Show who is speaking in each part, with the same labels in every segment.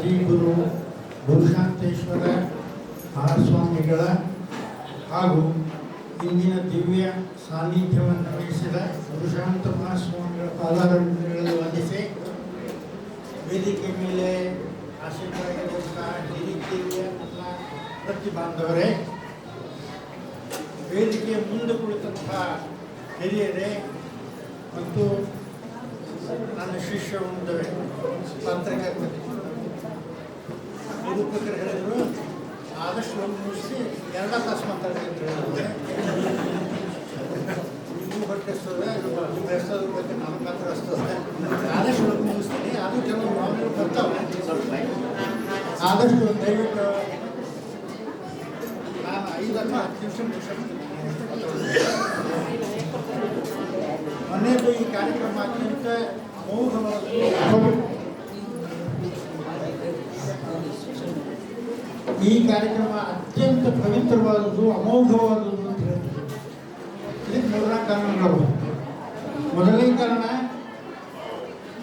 Speaker 1: ಶ್ರೀ ಗುರು ಗುರುಶಾಂತೇಶ್ವರ ಮಹಾಸ್ವಾಮಿಗಳ ಹಾಗೂ ಇಂದಿನ ದಿವ್ಯ ಸಾನ್ನಿಧ್ಯವನ್ನು ವಹಿಸಿದ ಗುರುಶಾಂತ ಮಹಾಸ್ವಾಮಿಗಳ ಪಾದಾರಗಳಲ್ಲಿ ವಂದಿಸಿ ವೇದಿಕೆ ಮೇಲೆ ಆಶೀರ್ವಾದದಂತಹ ಹಿರಿಯ ಪ್ರತಿ ಬಾಂಧವರೇ, ವೇದಿಕೆಯ ಮುಂದೆ ಕುಳಿತಂತಹ ಹಿರಿಯರೇ ಮತ್ತು ನನ್ನ ಶಿಷ್ಯ ಮುಂದೆ ಪತ್ರಕರ್ತ ನಿರೂಪಕರು ಹೇಳಿದ್ರು ಆದಷ್ಟು ಒಂದು ಮುಗಿಸಿ ಎರಡ ತಾಸು ಮಾತಾಡ್ತೀನಿ ನೀವು ನೀವು ಹಸ್ತೋದ್ರ ಬಗ್ಗೆ ನಮ್ಮ ಮಾತ್ರ ಹಸ್ತದೆ ಆದಷ್ಟು ಒಂದು ಮುಗಿಸ್ತೀನಿ ಅದು ಕೆಲವು ಮಾಮೂಲು ಬರ್ತಾವೆ ಆದಷ್ಟು ಒಂದು ದಯವಿಟ್ಟು ನಾನು ಐದು ಅಥವಾ ಹತ್ತು ನಿಮಿಷ ಮುಗಿಸ್ತೀನಿ ಮನೆಯಲ್ಲಿ ಈ ಕಾರ್ಯಕ್ರಮ ಅತ್ಯಂತ ಅಮೋಘವಾದದ್ದು ಈ ಕಾರ್ಯಕ್ರಮ ಅತ್ಯಂತ ಪವಿತ್ರವಾದದ್ದು, ಅಮೋಘವಾದದ್ದು ಅಂತ ಹೇಳ್ತೀವಿ ಇದಕ್ಕೆ ಮೂರ್ನಾಲ್ಕು ಕಾರಣಗಳು ಮೊದಲನೇ ಕಾರಣ,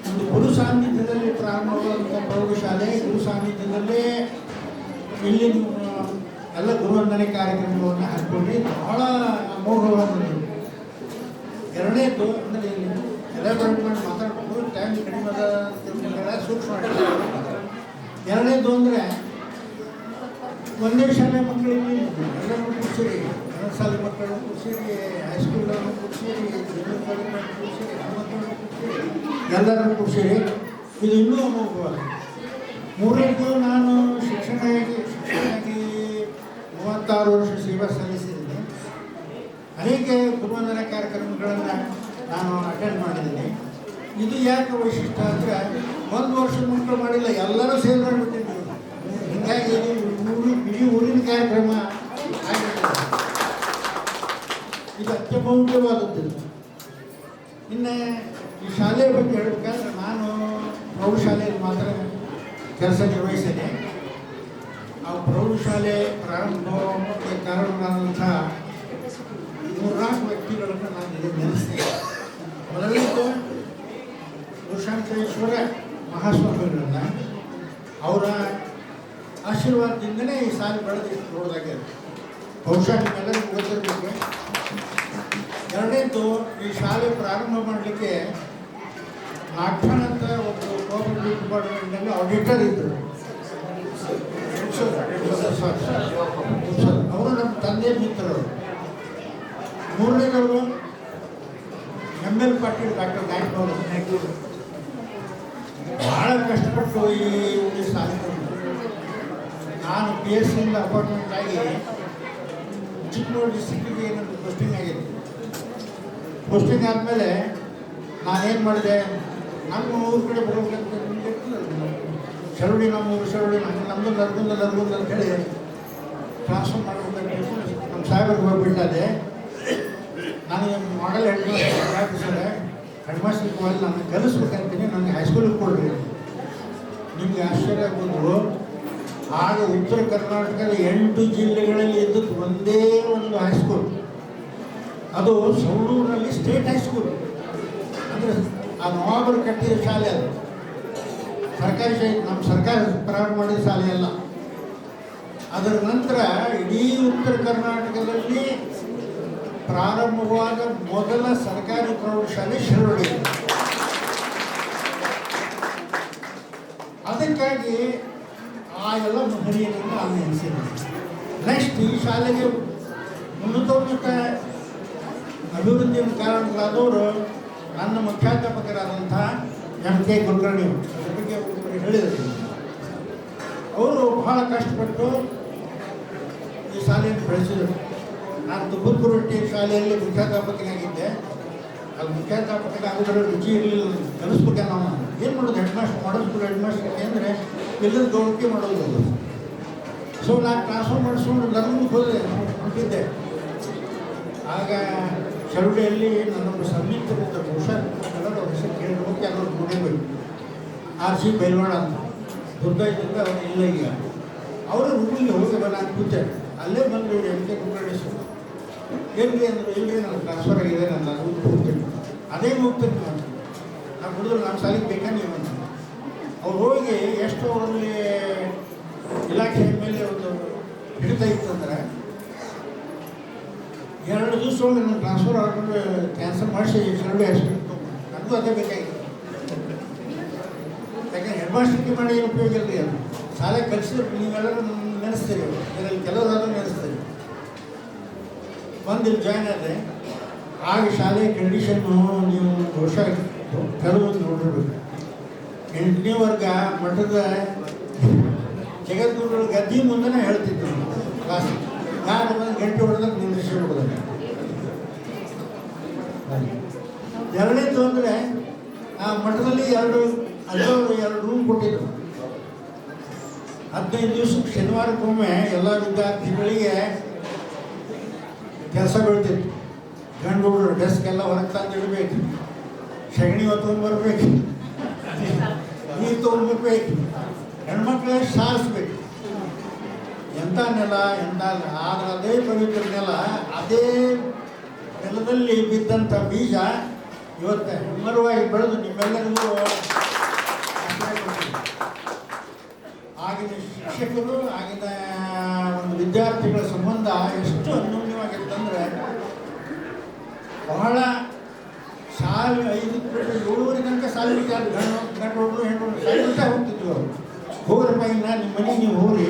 Speaker 1: ಒಂದು ಗುರು ಸಾನ್ನಿಧ್ಯದಲ್ಲಿ ಪ್ರಾರಂಭವಾದಂಥ ಪ್ರೌಢಶಾಲೆ, ಗುರು ಸಾನ್ನಿಧ್ಯದಲ್ಲೇ ಇಲ್ಲಿ ಎಲ್ಲ ಗುರುವಂದನೆ ಕಾರ್ಯಕ್ರಮವನ್ನು ಹಾಕ್ಕೊಂಡು ಬಹಳ ಅಮೋಘವಾದದ್ದು. ಎರಡನೇದು ಅಂದರೆ ಇಲ್ಲಿ ಎಲ್ಲ ಮಾಡಿ ಮಾತಾಡ್ಕೊಂಡು ಟೈಮ್ ಕಡಿಮೆ ಸೂಕ್ಷ್ಮ. ಎರಡನೇದು ಅಂದರೆ ಒಂದೇ ಶಾಲೆ ಮಕ್ಕಳಿಗೆ ಎಲ್ಲರೂ ಕೂರ್ಸಿರಿ ಶಾಲೆ ಮಕ್ಕಳನ್ನು ಕೂರಿಸಿರಿ ಹೈಸ್ಕೂಲನ್ನು ಕೂರಿಸಿರಿ ಜೂನಿಯರ್ ಕಾಲೇಜನ್ನು ಕೂರಿಸಿರಿ ಮಕ್ಕಳನ್ನು ಕೂರಿಸಿರಿ ಎಲ್ಲರನ್ನು ಕೂರಿಸಿರಿ ಇದು ಇನ್ನೂ ಅಮೋಘವಾದ ಮೂರನೇದು ನಾನು ಶಿಕ್ಷಣವಾಗಿ ಶಿಕ್ಷಣವಾಗಿ ಮೂವತ್ತಾರು ವರ್ಷ ಸೇವಾ ಸಲ್ಲಿಸಿದ್ದೀನಿ. ಅನೇಕ ಗುರುವಂದನ ಕಾರ್ಯಕ್ರಮಗಳನ್ನು ನಾನು ಅಟೆಂಡ್ ಮಾಡಿದ್ದೀನಿ. ಇದು ಯಾಕೆ ವೈಶಿಷ್ಟ್ಯ ಅಂದರೆ, ಒಂದು ವರ್ಷ ಮಕ್ಕಳು ಮಾಡಿಲ್ಲ, ಎಲ್ಲರೂ ಸೇರಿ ಮಾಡಿಬಿಟ್ಟಿದ್ದೀವಿ ಹೀಗಾಗಿ ಇದು ಊರು ಇಡೀ ಊರಿನ ಕಾರ್ಯಕ್ರಮ ಆಗಿರ್ತದೆ ಇದು ಅತ್ಯಮೂಲ್ಯವಾದದ್ದು ಇನ್ನು ಈ ಶಾಲೆಯ ಬಗ್ಗೆ ಹೇಳಬೇಕಾದ್ರೆ ನಾನು ಪ್ರೌಢಶಾಲೆಯಲ್ಲಿ ಮಾತ್ರ ಕೆಲಸ ನಿರ್ವಹಿಸಿದೆ. ಆ ಪ್ರೌಢಶಾಲೆ ಪ್ರಾರಂಭಕ್ಕೆ ಕಾರಣವಾದಂಥ ಮೂರ್ನಾಲ್ಕು ವ್ಯಕ್ತಿಗಳನ್ನು ನಾನು ಇಲ್ಲಿ ನೆನೆಸ್ತೇನೆ ಮೊದಲನೇದು ಗುರುಶಾಂತೇಶ್ವರ ಮಹಾಸ್ವಾಮಿಗಳನ್ನ ಅವರ ಆಶೀರ್ವಾದದಿಂದನೇ ಈ ಸಾರಿ ಬೆಳೆದು ನೋಡಿದಾಗೆ ಬಹುಶಃ ನಿಮ್ಮೆಲ್ಲರಿಗೂ ಗೊತ್ತಿರಬೇಕು. ಎರಡನೇದು ಈ ಶಾಲೆ ಪ್ರಾರಂಭ ಮಾಡಲಿಕ್ಕೆ ನಾಗ್ಠಾಣ್ ಅಂತ ಒಂದು ಗೌರ್ಮೆಂಟ್ ಡಿಪಾರ್ಟ್ಮೆಂಟ್ನಲ್ಲಿ ಆಡಿಟರ್ ಇದ್ದರು ಅವರು ನಮ್ಮ ತಂದೆ ಮಿತ್ರರು. ಮೂರನೇದವರು M L Patil doctor Nayak ಅವರು ಭಾಳ ಕಷ್ಟಪಟ್ಟು ಈ ಸಾಧನೆ ನಾನು ಪಿ ಎಸ್ ಸಿಯಿಂದ ಅಪಾಯಿಂಟ್ಮೆಂಟ್ ಆಗಿ ಚಿಕ್ಕಮಗಳೂರು ಡಿಸ್ಟಿಕ್ಕಿಗೆ ಏನಂತ ಪೋಸ್ಟಿಂಗ್ ಆಗಿದೆ ಪೋಸ್ಟಿಂಗ್ ಆದಮೇಲೆ ನಾನೇನು ಮಾಡಿದೆ? ನಮ್ಮ ಊರ ಕಡೆ ಬರ್ಬೇಕಂತ ಶರಡಿ ನಮ್ಮ ಊರು, ಶರಡಿ ನಮ್ಮ ನಮ್ಮದು ನರ್ಗುಂದ ನರ್ಗುಂದ ಅಂತ ಹೇಳಿ ಟ್ರಾನ್ಸ್ಫರ್ ಮಾಡ್ಬೇಕಂತ ನಮ್ಮ ಸಾಹೇಬ್ರಿಗೆ ಹೋಗ್ಬಿಟ್ಟಿದೆ ನನಗೆ model head headmaster college ನಾನು ಕಲಿಸ್ಬೇಕಂತೀನಿ ನನಗೆ ಹೈಸ್ಕೂಲಿಗೆ ಕೊಡ್ರಿ. ನಿಮಗೆ ಆಶ್ಚರ್ಯ ಆಗ್ಬೋದು. ಆಗ ಉತ್ತರ ಕರ್ನಾಟಕದ ಎಂಟು ಜಿಲ್ಲೆಗಳಲ್ಲಿ ಇದ್ದದ್ದು ಒಂದೇ ಒಂದು ಹೈಸ್ಕೂಲ್ ಅದು ಸೌಳೂರಿನಲ್ಲಿ ಸ್ಟೇಟ್ ಹೈಸ್ಕೂಲ್ ಅಂದರೆ ಆ ನವಾಬರು ಕಟ್ಟಿದ ಶಾಲೆ ಅದು. ಸರ್ಕಾರಿ ಶಾಲೆ, ನಮ್ಮ ಸರ್ಕಾರ ಪ್ರಾರಂಭ ಮಾಡಿದ ಶಾಲೆ ಅಲ್ಲ. ಅದರ ನಂತರ ಇಡೀ ಉತ್ತರ ಕರ್ನಾಟಕದಲ್ಲಿ ಪ್ರಾರಂಭವಾದ ಮೊದಲ ಸರ್ಕಾರಿ ಪ್ರೌಢಶಾಲೆ ಶಿರೋಡಿ. ಅದಕ್ಕಾಗಿ ಆ ಎಲ್ಲ ಮಹನೀಯರನ್ನು ನಾನು ನೆನೆಸಿದೆ ನೆಕ್ಸ್ಟ್ ಈ ಶಾಲೆಗೆ ಉನ್ನತೋನ್ನತ ಅಭಿವೃದ್ಧಿಯ ಕಾರಣಗಳಾದವರು ನನ್ನ ಮುಖ್ಯಾಧ್ಯಾಪಕರಾದಂಥ ಎಂ ಕೆ ಕುಲಕರ್ಣಿ ಬಗ್ಗೆ ಹೇಳಿದರು. ಅವರು ಬಹಳ ಕಷ್ಟಪಟ್ಟು ಈ ಶಾಲೆಯನ್ನು ಬೆಳೆಸಿದರು. ನಾನು ತುಬ್ಬುರ್ಪುರಟ್ಟಿ ಶಾಲೆಯಲ್ಲಿ ಮುಖ್ಯಾಧ್ಯಾಪಕನಾಗಿದ್ದೆ. ಅದು ಮುಖ್ಯಾಧ್ಯಾಪಕನಾಗೋದ್ರ ರುಚಿ ಇರಲಿಲ್ಲ. ಕಲಿಸ್ಬೇಕೆ ನಾವು ಏನು ಮಾಡೋದು headmaster model school headmaster ಅಂದರೆ ಎಲ್ಲರ ಗೌರವಕ್ಕೆ ಮಾಡೋದು. ಸೊ ನಾನು ಟ್ರಾನ್ಸ್ಫರ್ ಮಾಡಿಸ್ಕೊಂಡು ಲರ್ನಿಂಗ್ ಹೋದೆ ಹೊಂಟಿದ್ದೆ ಆಗ ಚಳುವಳಿಯಲ್ಲಿ ನನ್ನೊಬ್ಬ ಹುಷಾರ್ ಬಹುಶಃ ಎಲ್ಲರೂ ಅವ್ರ ಹೆಸರು ಕೇಳಿರ್ಬೇಕು ಗುಡಿ ಬಂದು ಆರ್ ಸಿ ಬೈಲ್ವಾಡ ಅಂತ. ದುರ್ಗಾಯದಿಂದ ಅವ್ರು ಇಲ್ಲ ಈಗ. ಅವರ ರೂಮಿಗೆ ಹೋಗಿ ನಾನು ಕೂತೆ. ಅಲ್ಲೇ ಬಂದು ಎಂ ಕೆ ಕುಮಾರೇಶ್ವರ ಎಲ್ಲಿ ಅಂದ್ರೆ ಇಲ್ರಿ ನಾನು ಟ್ರಾನ್ಸ್ಫರ್ ಆಗಿದೆ ಊರಿಗೆ ಅದೇ ಹೋಗ್ತೇನೆ ನಾನು. ನಾನು ಹುಡುಗರು ನಮ್ಮ ಸಾಲಿಗೆ ಬೇಕಾ ನೀವು? ಅಂತ. ಅವ್ರು ಹೋಗಿ ಎಷ್ಟು ಅವರಲ್ಲಿ ಇಲಾಖೆ ಮೇಲೆ ಒಂದು ಹಿಡಿತ ಅಂದರೆ, ಎರಡು ದಿವಸ ಒಳಗೆ ನಾನು ಟ್ರಾನ್ಸ್ಫರ್ ಆರ್ಡರ್ ಕ್ಯಾನ್ಸಲ್ ಮಾಡಿಸಿ ಸರ್ವೆ ಅಷ್ಟು ನನಗೂ ಅದೇ ಬೇಕಾಗಿತ್ತು. ಯಾಕಂದ್ರೆ ಹೆಡ್ ಮಾಸ್ಟರ್ಗೆ ಮಾಡಿ ಏನು ಉಪಯೋಗ ಇರಲಿ ಅದು? ಶಾಲೆ ಕಲಿಸಿದ್ರೆ ನೀವೆಲ್ಲರೂ ನೆನೆಸ್ತೀರಿ ಇದರಲ್ಲಿ ಕೆಲವರಾದ್ರೂ ನೆನೆಸ್ತೀರಿ. ಬಂದು ಜಾಯ್ನ್ ಆದರೆ, ಆಗ ಶಾಲೆಯ ಕಂಡೀಷನ್ನು ನೀವು ಬಹುಶಃ ಕೆಲವು ನೋಡಿರ್ಬೇಕು ಎಂಟನೇ ವರ್ಗ ಮಠದ ಜಗದ್ಗುರುಗಳ ಗದ್ದಿ ಮುಂದೆನೇ ಹೇಳ್ತಿದ್ರು ಕ್ಲಾಸ್ ಯಾರು ಬಂದು ಗಂಟೆ ಹೊಡೆದಾಗ ನಿಂದ್ರಿಸಿ ಬಿಡೋದು ಎರಡನೇದು ಅಂದರೆ ಆ ಮಠದಲ್ಲಿ ಎರಡು ಅಲ್ಲವರು ಎರಡು ರೂಮ್ ಕೊಟ್ಟಿದ್ರು. ಹದಿನೈದು ದಿವಸಕ್ಕೆ ಶನಿವಾರಕ್ಕೊಮ್ಮೆ ಎಲ್ಲ ವಿದ್ಯಾರ್ಥಿಗಳಿಗೆ ಕೆಲಸ ಬೀಳ್ತಿತ್ತು. ಗಂಡು ಡೆಸ್ಕ್ ಎಲ್ಲ ಹೊರಗೆ ತಂದು ಇಡಬೇಕು ಸಗಣಿ ಹೊತ್ಕೊಂಡು ಬರಬೇಕು. ನೀರು ತೊಗೊಂಡ್ಬರ್ಬೇಕು ಹೆಣ್ಮಕ್ಳೇ ಸಾರಿಸ್ಬೇಕು. ಎಂಥ ನೆಲ ಎಂಥ ಆದ್ರೆ ಅದೇ ಪವಿತ್ರ ನೆಲ ಅದೇ ನೆಲದಲ್ಲಿ ಬಿದ್ದಂಥ ಬೀಜ ಇವತ್ತು ಹೆಮ್ಮರವಾಗಿ ಬೆಳೆದು ನಿಮ್ಮೆಲ್ಲರಿಗೂ. ಆಗಿನ ಶಿಕ್ಷಕರು, ಆಗಿನ ಒಂದು ವಿದ್ಯಾರ್ಥಿಗಳ ಸಂಬಂಧ ಎಷ್ಟು ಅನ್ಯೂನ್ಯವಾಗಿತ್ತಂದ್ರೆ ಬಹಳ ಶಾಲೆ ಐದು ಏಳುವರೆ ತನಕ ಸಾಲಿಗೆ ವಿದ್ಯಾರ್ಥಿ ಗಂಡು ಹೆಣ್ಣು ಹೋಗ್ತಿದ್ವಿ ಅವರು. ಹೋಗ್ರಪ್ಪ ಇನ್ನ ನಿಮ್ಮ ಮನೆಗೆ ನೀವು ಹೋಗ್ರಿ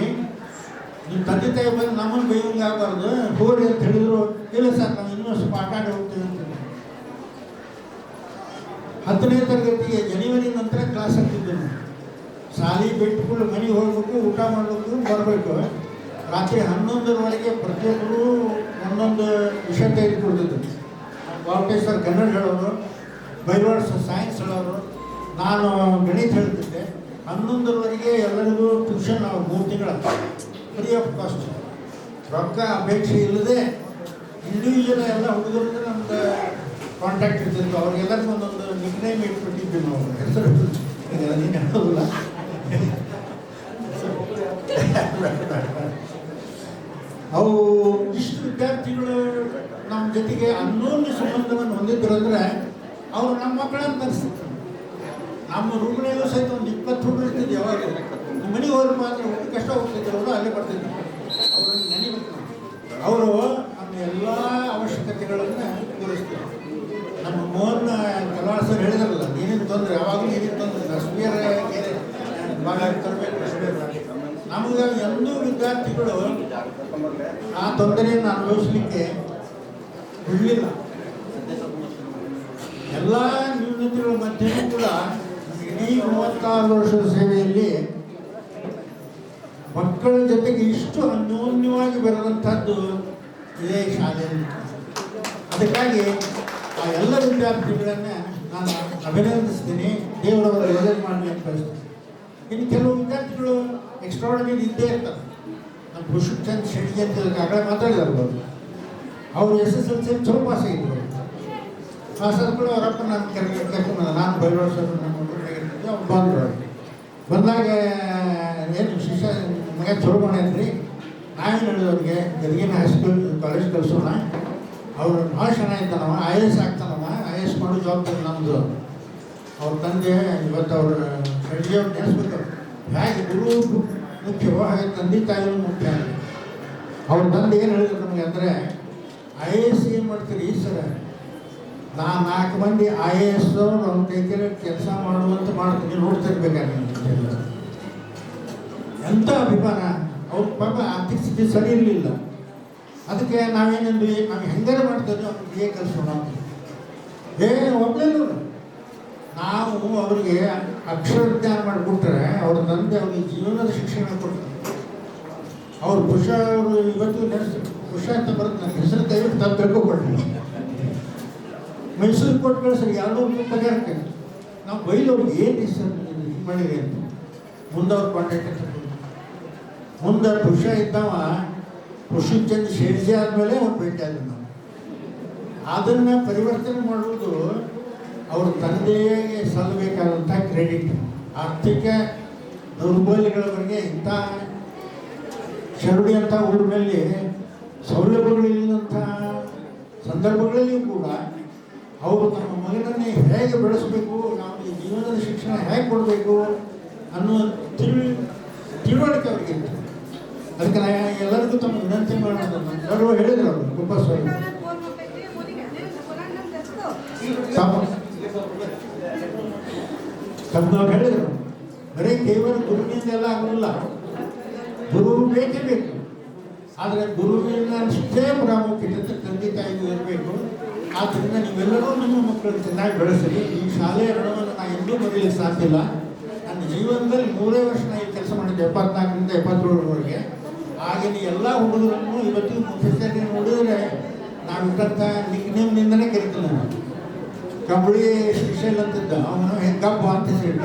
Speaker 1: ನಿಮ್ಮ ತಂದೆ ತಾಯಿ ಬಂದು ನಮ್ಮನ್ನು ಬೈಯಂಗೆ ಆಗಬಾರ್ದು. ಹೋಗ್ರಿ ಅಂತ ಹೇಳಿದ್ರು. ಇಲ್ಲ ಸರ್, ನಾವು ಇನ್ನೂ ಸ್ವಲ್ಪ ಆಟ ಆಡಿ ಹೋಗ್ತೀವಿ ಅಂತ ಹತ್ತನೇ ತರಗತಿಗೆ ಜನವರಿ ನಂತರ ಕ್ಲಾಸ್ ಹಾಕ್ತಿದ್ದೆ ಶಾಲೆ ಬಿಟ್ಟುಕೊಂಡು ಮನೆಗೆ ಹೋಗ್ಬೇಕು, ಊಟ ಮಾಡಬೇಕು, ಬರಬೇಕು. ರಾತ್ರಿ ಹನ್ನೊಂದರವರೆಗೆ ಪ್ರತಿಯೊಬ್ಬರು ಒಂದೊಂದು ವಿಷಯ ತೆಗೆದುಕೊಳ್ತಿದ್ರು ಬಾಲಕೇಶ್ವರ್ ಕನ್ನಡ ಹೇಳೋರು ಬೈವಾಡ್ ಸರ್ ಸೈನ್ಸ್ ಹೇಳೋರು ನಾನು ಗಣಿತ ಹೇಳ್ತಿದ್ದೆ. ಹನ್ನೊಂದರವರೆಗೆ ಎಲ್ಲರಿಗೂ ಟ್ಯೂಷನ್ ಮೂರು ತಿಂಗಳ ಫ್ರೀ ಆಫ್ ಕಾಸ್ಟ್ ರೊಕ್ಕ ಅಪೇಕ್ಷೆ ಇಲ್ಲದೆ ಇಂಡಿವಿಜುವಲ್ ಎಲ್ಲ ಹುಡುಗರಿಂದ ನಮ್ದು ಕಾಂಟ್ಯಾಕ್ಟ್ ಇರ್ತಿತ್ತು. ಅವ್ರಿಗೆಲ್ಲರಿಗೂ ಒಂದೊಂದು ನಿಗ್ನೇಮ್ ಇಟ್ಬಿಟ್ಟಿದ್ವಿ ನಾವು. ಹೆಸರು ನೀನು ಹೇಳೋದಿಲ್ಲ. ಅವು ಇಷ್ಟು ವಿದ್ಯಾರ್ಥಿಗಳು ನಮ್ಮ ಜೊತೆಗೆ ಅನ್ನೋನ್ಯ ಸಂಬಂಧವನ್ನು ಹೊಂದಿದ್ರು ಅಂದರೆ ಅವರು ನಮ್ಮ ಮಕ್ಕಳನ್ನು ತರಿಸ್ತಿದ್ರು ನಮ್ಮ ರೂಮ್ನಲ್ಲೂ ಸಹಿತ ಒಂದು ಇಪ್ಪತ್ತು ಹುಡುಗರು ಇರ್ತಿದ್ದೆ ಯಾವಾಗ? ಮನೆಗೆ ಹೋದ್ರೆ ಮಾತ್ರ ಒಂದು ಕಷ್ಟ ಹೋಗ್ತಿದ್ರು ಅವರು ಅಲ್ಲೇ ಬರ್ತಿದ್ರು. ಅವರು ನೆನೆ ಬರ್ತಾರೆ ಅವರು ನಮ್ಮ ಎಲ್ಲ ಅವಶ್ಯಕತೆಗಳನ್ನು ಪೂರೈಸ್ತಾರೆ ನಮ್ಮ ಮೋಹನ್, ಕೆಲವಾರು ಸರ್ ಹೇಳಿದ್ರಲ್ಲ ಏನೇನು ತೊಂದರೆ, ಯಾವಾಗಲೂ ಏನೇನು ತೊಂದರೆ ರಶ್ಮಿಯರ ಭಾಳ ತರಬೇಕು ನಮಗೆ ಎಂದೂ ವಿದ್ಯಾರ್ಥಿಗಳು ಆ ತೊಂದರೆಯನ್ನು ಅನುಭವಿಸಲಿಕ್ಕೆ ಬಿಡಲಿಲ್ಲ. ಎಲ್ಲ ನ್ಯೂನತೆಗಳ ಮಧ್ಯೆ ಕೂಡ ಇಡೀ ಮೂವತ್ತಾರು ವರ್ಷದ ಸೇವೆಯಲ್ಲಿ ಮಕ್ಕಳ ಜೊತೆಗೆ ಇಷ್ಟು ಅನ್ಯೋನ್ಯವಾಗಿ ಬರುವಂಥದ್ದು ಇದೇ ಶಾಲೆಯಲ್ಲಿ. ಅದಕ್ಕಾಗಿ ಆ ಎಲ್ಲ ವಿದ್ಯಾರ್ಥಿಗಳನ್ನ ನಾನು ಅಭಿನಂದಿಸ್ತೀನಿ. ದೇವರವರ ಯೋಜನೆ ಮಾಡಲಿ ಅಂತ ಬಯಸ್ತೀನಿ. ಇನ್ನು ಕೆಲವು ವಿದ್ಯಾರ್ಥಿಗಳು ಎಕ್ಸ್ಟ್ರಾಡನರಿ ಇದ್ದೇ ಇರ್ತಾರೆ. ನಮ್ಮ ಭೂಷಣ್ ಶೆಟ್ಟಿ ಅಂತ ಆಗಲೇ ಮಾತಾಡಿದಾರೆ ಅವರು. ಅವರು ಎಸ್ ಎಸ್ ಎಲ್ ಸಿ ಚೌಪಾಸ್ ಪಾಸ್ ಆದ್ಮೇಲೆ ಅವರಪ್ಪ ನಾನು ಕರ್ಕೊಂಡು ನಾನು ಬೈರೋಡ್ ಸರ್ ಬಂದರು. ಬಂದಾಗ, ಏನು ಶಿಷ್ಯ ನನಗೆ ಚಲೋ ಮಾಡ್ಯಾನ್ರಿ ನಾವೇನು ಹೇಳಿದ್ವಿ ಅವ್ರಿಗೆ? ಗದಗಿನ ಹೈಸ್ಕೂಲ್ ಕಾಲೇಜ್ ಕಲಿಸೋಣ ಅವ್ರು ಭಾಳ ಚೆನ್ನಾಗಿದ್ದಾನವ ಐ ಎಸ್ ಆಗ್ತಾನವ ಐ ಎಸ್ ಮಾಡೋ ಜವಾಬ್ದಾರಿ ನಮ್ಮದು ಅವ್ರ ತಂದೆ ಇವತ್ತು ಅವ್ರ ಹೆಡ್ಗೆ ಅವ್ರು ನೆನೆಸ್ಬೇಕು ಹೇಗೆ ಗುರು ಮುಖ್ಯವೋ ಹಾಗೆ ತಂದೆ ತಾಯಿ ಮುಖ್ಯ ಅವ್ರ. ತಂದೆ ಏನು ಹೇಳಿದ್ರು ನಮಗೆ ಅಂದರೆ ಐ ಎ ಎಸ್ ಏನು ಮಾಡ್ತೀರಿ ಸರ್ ನಾ ನಾಲ್ಕು ಮಂದಿ ಐ ಎ ಎಸ್ ಅವರು ನಮ್ಮ ಕೈಕೆಲ್ಲ ಕೆಲಸ ಮಾಡುವಂತ ಮಾಡ್ತೀನಿ ನೋಡ್ತಿರ್ಬೇಕಾಗಿ ಎಂಥ ಅಭಿಮಾನ? ಅವ್ರ ಪಾಪ ಆರ್ಥಿಕ ಸ್ಥಿತಿ ಸರಿ ಇರಲಿಲ್ಲ. ಅದಕ್ಕೆ ನಾವೇನಂದ್ವಿ? ನಾವು ಹೆಂಗಾರ ಮಾಡ್ತೇವೆ ಅವ್ರಿಗೆ ಏನು ಕಲಿಸೋಣ ಏ ಒಬ್ಬನೇನು ನಾವು ಅವರಿಗೆ ಅಕ್ಷರ ಜ್ಞಾನ ಮಾಡಿಬಿಟ್ರೆ ಅವ್ರ ತಂದೆ ಅವ್ರಿಗೆ ಜೀವನದ ಶಿಕ್ಷಣ ಕೊಡ್ತಾರೆ ಅವ್ರು ಖುಷ ಅವರು ಇವತ್ತು ಖುಷ ಅಂತ ಬರುತ್ತೆ ನನ್ನ ಹೆಸರು ದಯವಿಟ್ಟು ತಾವು ತಿಳ್ಕೊಬೇಡ್ರಿ ಮೈಸೂರು ಕೊಟ್ಟು ಕಳಿಸ್ರಿ ಎರಡೂ ಪಗಾರಕ್ಕೆ ನಾವು ಬೈದವ್ರಿಗೆ ಏನು ಸರ್ ಹಿಂಗೆ ಮಾಡಿರಿ ಅಂತ. ಮುಂದೆ ಅವ್ರು ಕಾಂಟ್ಯಾಕ್ಟ್ ಮುಂದೆ ಖುಷ ಇದ್ದವ ಖುಷಿ ಚಂದ್ ಶೇಡ್ಜಿ ಆದಮೇಲೆ ಅವ್ರು ಭೇಟಿ ಆದ್ರು ನಾವು. ಅದನ್ನು ಪರಿವರ್ತನೆ ಮಾಡುವುದು ಅವ್ರ ತಂದೆಗೆ ಸಲ್ಲಬೇಕಾದಂಥ ಕ್ರೆಡಿಟ್ ಆರ್ಥಿಕ ದೌರ್ಬಲ್ಯಗಳವರೆಗೆ ಇಂಥ ಶರಡಿ ಅಂತ ಊರಿನಲ್ಲಿ ಸೌಲಭ್ಯಗಳಿಲ್ಲದಂಥ ಸಂದರ್ಭಗಳಲ್ಲಿಯೂ ಕೂಡ ಅವರು ತಮ್ಮ ಮಗನನ್ನೇ ಹೇಗೆ ಬೆಳೆಸಬೇಕು, ನಾವು ಜೀವನದ ಶಿಕ್ಷಣ ಹೇಗೆ ಕೊಡಬೇಕು ಅನ್ನೋ ತಿಳಿ, ತಿಳುವಳಿಕೆ ಅವರಿಗೆ ಅದಕ್ಕೆ ನಾನು ಎಲ್ಲರಿಗೂ ತಮ್ಮ ವಿನಂತಿ ಮಾಡೋದು ಎಲ್ಲರೂ ಹೇಳಿದ್ರು ಅವರು ಕುಂಬಸ್ವಾಮಿ ತಮ್ಮ ಹೇಳಿದ್ರು ಹೇಳಿದರು. ಬರೀ ಕೇವಲ ಗುರುವಿನಿಂದ ಎಲ್ಲ ಆಗಲಿಲ್ಲ ಗುರು ಬೇಕೇ ಬೇಕು. ಆದರೆ ಗುರುವಿನ ಅಷ್ಟೇ ಪ್ರಾಮುಖ್ಯತೆ ತಂದೆ ತಾಯಿಗೂ ಇರಬೇಕು. ಆದ್ದರಿಂದ ನೀವೆಲ್ಲರೂ ನಿಮ್ಮ ಮಕ್ಕಳನ್ನು ಚೆನ್ನಾಗಿ ಬೆಳೆಸಿರಿ. ಈ ಶಾಲೆಯ ಋಣವನ್ನು ನಾನು ಎಂದೂ ಬರೀಲಿಕ್ಕೆ ಸಾಧ್ಯ ಇಲ್ಲ ನನ್ನ ಜೀವನದಲ್ಲಿ ಮೂರೇ ವರ್ಷ ನಾನು ಈ ಕೆಲಸ ಮಾಡಿದ್ದೆ ಎಪ್ಪತ್ನಾಲ್ಕರಿಂದ ಎಪ್ಪತ್ತೇಳರವರೆಗೆ. ಆಗಿನ ಎಲ್ಲ ಹುಡುಗರನ್ನು ಇವತ್ತಿನ ಮುಖ್ಯಸ್ಥರಿಗೆ ನೋಡಿದರೆ ನಾನು ಇಟ್ಟಂಥ ನಿಗ್ನಿಂದನೇ ಕರಿತೀನಿ ನಾನು. ಕಬಡ್ಡಿ ಶ್ರೀಶೈಲ್ ಅಂತಿದ್ದ. ಅವನು ಹೆಂಗಪ್ಪ ಅಂತ ಹೇಳಿ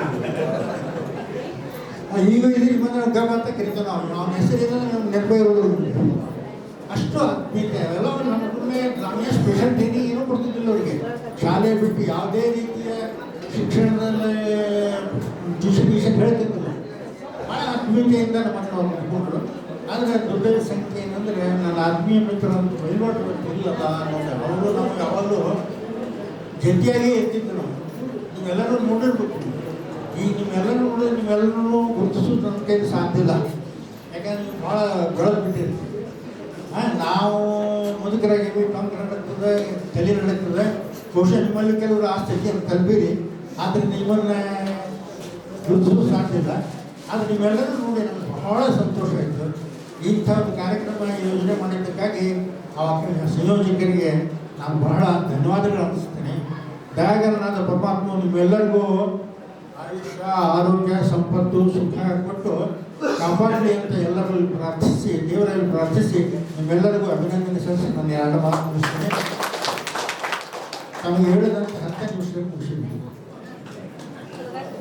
Speaker 1: ಈಗ ಇದು ಬಂದ ಗಬ್ಬ ಅಂತ ಕರಿತಾನೆ ಅವನು. ಅವನ ಹೆಸರಿಂದ ನೆನಪು ಇರೋದು ಅಷ್ಟು ಆತ್ಮೀಯತೆ ಎಲ್ಲ ನಮ್ಮ ಕುಟುಂಬ ಗ್ರಾಮೀಣ ಸ್ಪೆಷಲ್ ಟ್ರೈನಿಂಗ್ ಏನೂ ಕೊಡ್ತಿದ್ದಿಲ್ಲ ಅವರಿಗೆ. ಶಾಲೆ ಬಿಟ್ಟು ಯಾವುದೇ ರೀತಿಯ ಶಿಕ್ಷಣದಲ್ಲಿ ಟ್ಯೂಷನ್ ಟ್ಯೂಷನ್ ಹೇಳ್ತಿದ್ದಿಲ್ಲ. ಭಾಳ ಆತ್ಮೀಯತೆಯಿಂದ ನಮ್ಮನ್ನು ಅವ್ರು ನಡ್ಕೊಂಡ್ರು ಆದರೆ ದೊಡ್ಡ ಸಂಖ್ಯೆ ಏನಂದರೆ ನನ್ನ ಆತ್ಮೀಯ ಮಿತ್ರ ಅಂತ ವಹಿವಾಟು ಇಲ್ಲದ ಅವರು ನಮಗೆ ಯಾವಾಗಲೂ ಜಂಟಿಯಾಗಿಯೇ ಇರ್ತಿದ್ರು ನಾವು. ನೀವೆಲ್ಲರೂ ನೋಡಿರ್ಬೇಕು. ಈಗ ನಿಮ್ಮೆಲ್ಲರೂ ನೋಡಿದ್ರೆ ನೀವೆಲ್ಲರೂ ಗುರುತಿಸೋದು ನನ್ನ ಕೈಲಿ ಸಾಧ್ಯ ಇಲ್ಲ. ಯಾಕಂದ್ರೆ ಭಾಳ ಬೆಳೆದು ಬಿಟ್ಟಿರ್ತೀವಿ ನಾವು ಮುದುಕರಾಗಿವಿ ನಮ್ಮ ನಡೀತದೆ ತಲೆ ನಡೆಯುತ್ತದೆ ಬಹುಶಃ ನಿಮ್ಮಲ್ಲಿ ಕೆಲವರು ಆ ಸ್ಥಿತಿಯನ್ನು ತಲುಪಿರಿ ಆದರೆ ನಿಮ್ಮನ್ನ ಗುರುತಿಸಲು ಸಾಧ್ಯ ಇಲ್ಲ. ಆದರೆ ನೀವೆಲ್ಲರೂ ನೋಡಿ ನನಗೆ ಬಹಳ ಸಂತೋಷ ಆಯಿತು. ಇಂಥ ಒಂದು ಕಾರ್ಯಕ್ರಮ, ಯೋಜನೆ ಮಾಡಿದ್ದಕ್ಕಾಗಿ ಆ ಸಂಯೋಜಕರಿಗೆ ನಾನು ಬಹಳ ಧನ್ಯವಾದಗಳು ಅರ್ಪಿಸ್ತೇನೆ ದಯಾಗರನಾದ ಪರಮಾತ್ಮ ನಿಮ್ಮೆಲ್ಲರಿಗೂ ಆಯುಷ್ಯ, ಆರೋಗ್ಯ, ಸಂಪತ್ತು, ಸುಖ ಕೊಟ್ಟು ಕಾಪಾಡಲಿ ಅಂತ ಎಲ್ಲರಲ್ಲಿ ಪ್ರಾರ್ಥಿಸಿ, ದೇವರಲ್ಲಿ ಪ್ರಾರ್ಥಿಸಿ. ನಿಮ್ಮೆಲ್ಲರಿಗೂ ಅಭಿನಂದನೆ ಸಲ್ಲಿಸಿ ನನ್ನ ಎರಡು ಮಾತು ಮುಗಿಸ್ತೇನೆ. ನಮಗೆ ಹೇಳಿದಂತೆ ಹತ್ತು ಖುಷಿ ಮುಗಿಸಿದ್ದೀನಿ